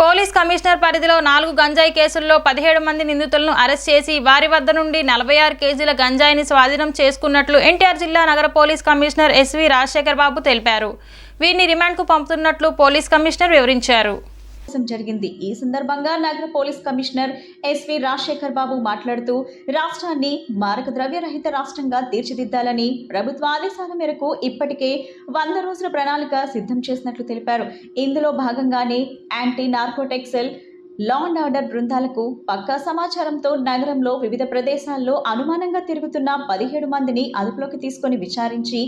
Police commissioner పరిధిలో నాలుగు గంజాయి కేసుల్లో పదిహేడు మంది నిందితులను అరెస్ట్ చేసి వారి వద్ద నుండి నలభై ఆరు కేజీల గంజాయిని స్వాధీనం చేసుకున్నట్లు ఎన్టీఆర్ జిల్లా నగర police commissioner SV Rajasekhar Babu తెలిపారు. వీరిని రిమాండ్కు పంపుతున్నట్లు పోలీస్ కమిషనర్ వివరించారు. జరిగింది. ఈ సందర్భంగా నగర police commissioner SV Rajasekhar Babu మాట్లాడుతూ రాష్ట్రాన్ని మారక ద్రవ్య రహిత రాష్ట్రంగా తీర్చిదిద్దాలని ప్రభుత్వ ఆదేశాల మేరకు ఇప్పటికే వంద రోజుల ప్రణాళిక సిద్ధం చేసినట్లు తెలిపారు. ఇందులో భాగంగానే anti narcotic cell law and order బృందాలకు పక్కా సమాచారంతో నగరంలో వివిధ ప్రదేశాల్లో అనుమానంగా తిరుగుతున్న పదిహేడు మందిని అదుపులోకి తీసుకొని విచారించి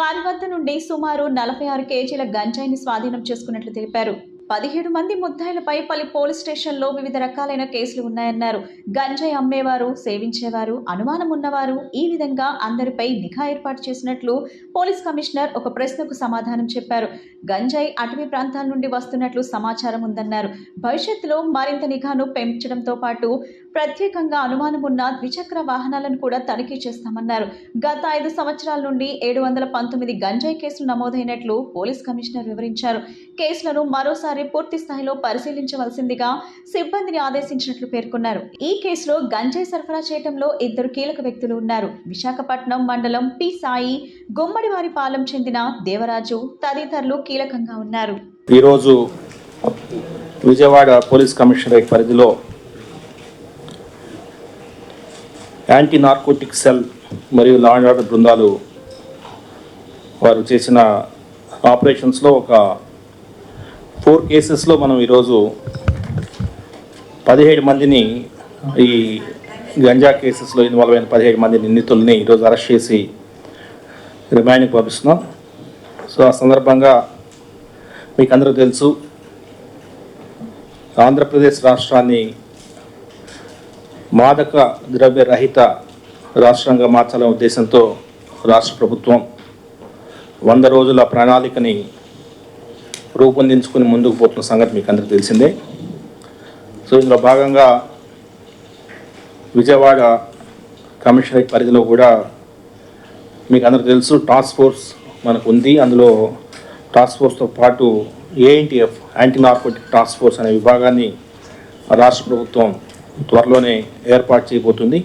వారి వద్ద నుండి సుమారు నలభై ఆరు కేజీల గంజాయిని స్వాధీనం చేసుకున్నట్లు తెలిపారు. పదిహేడు మంది ముద్దాయిలపై పలు పోలీస్ స్టేషన్లో వివిధ రకాలైన కేసులు ఉన్నాయన్నారు. గంజాయి అమ్మేవారు సేవించేవారు అనుమానం ఉన్నవారు ఈ విధంగా అందరిపై నిఘా ఏర్పాటు చేసినట్లు పోలీస్ కమిషనర్ ఒక ప్రశ్నకు సమాధానం చెప్పారు. గంజాయి అటవీ ప్రాంతాల నుండి వస్తున్నట్లు సమాచారం ఉందన్నారు. భవిష్యత్తులో మరింత నిఘాను పెంచడంతో పాటు ప్రత్యేకంగా అనుమానం ఉన్న ద్విచక్ర వాహనాలను కూడా తనిఖీ చేస్తామన్నారు. గత ఐదు సంవత్సరాల నుండి ఏడు వందల పంతొమ్మిది గంజాయి కేసులు నమోదైనట్లు పోలీస్ కమిషనర్ వివరించారు. కేసులను మరోసారి పూర్తి స్థాయిలో పరిశీలించవలసిందిగా సిబ్బందిని ఆదేశించినట్లు పేర్కొన్నారు. ఈ కేసులో గంజాయి సరఫరా చేయడంలో ఇద్దరు కీలక వ్యక్తులు ఉన్నారు. విశాఖపట్నం మండలం పి సాయి గుమ్మడివారిపాలెం చెందిన దేవరాజు తదితరులు కీలకంగా ఉన్నారు. ఈరోజు విజయవాడ పోలీస్ కమిషనరేట్ పరిధిలో యాంటీ నార్కోటిక్ సెల్ మరియు లా అండ్ ఆర్డర్ బృందాలు వారు చేసిన ఆపరేషన్స్లో ఒక ఫోర్ కేసెస్లో మనం ఈరోజు పదిహేడు మందిని ఈ గంజా కేసెస్లో ఇన్వాల్వ్ అయిన పదిహేడు మంది నిందితుల్ని ఈరోజు అరెస్ట్ చేసి రిమాండ్కి పంపిస్తున్నాం. సో ఆ సందర్భంగా మీకు అందరూ తెలుసు ఆంధ్రప్రదేశ్ రాష్ట్రాన్ని మాదక ద్రవ్య రహిత రాష్ట్రంగా మార్చాలనే ఉద్దేశంతో రాష్ట్ర ప్రభుత్వం వంద రోజుల ప్రణాళికని రూపొందించుకుని ముందుకు పోతున్న సంగతి మీకు అందరికీ తెలిసిందే. సో ఇందులో భాగంగా విజయవాడ కమిషనరేట్ పరిధిలో కూడా మీకు అందరికీ తెలుసు టాస్క్ ఫోర్స్ మనకు ఉంది. అందులో టాస్క్ ఫోర్స్తో పాటు ANTF anti narcotic task force అనే విభాగాన్ని రాష్ట్ర ప్రభుత్వం త్వరలోనే ఏర్పాటు చేయబోతుంది.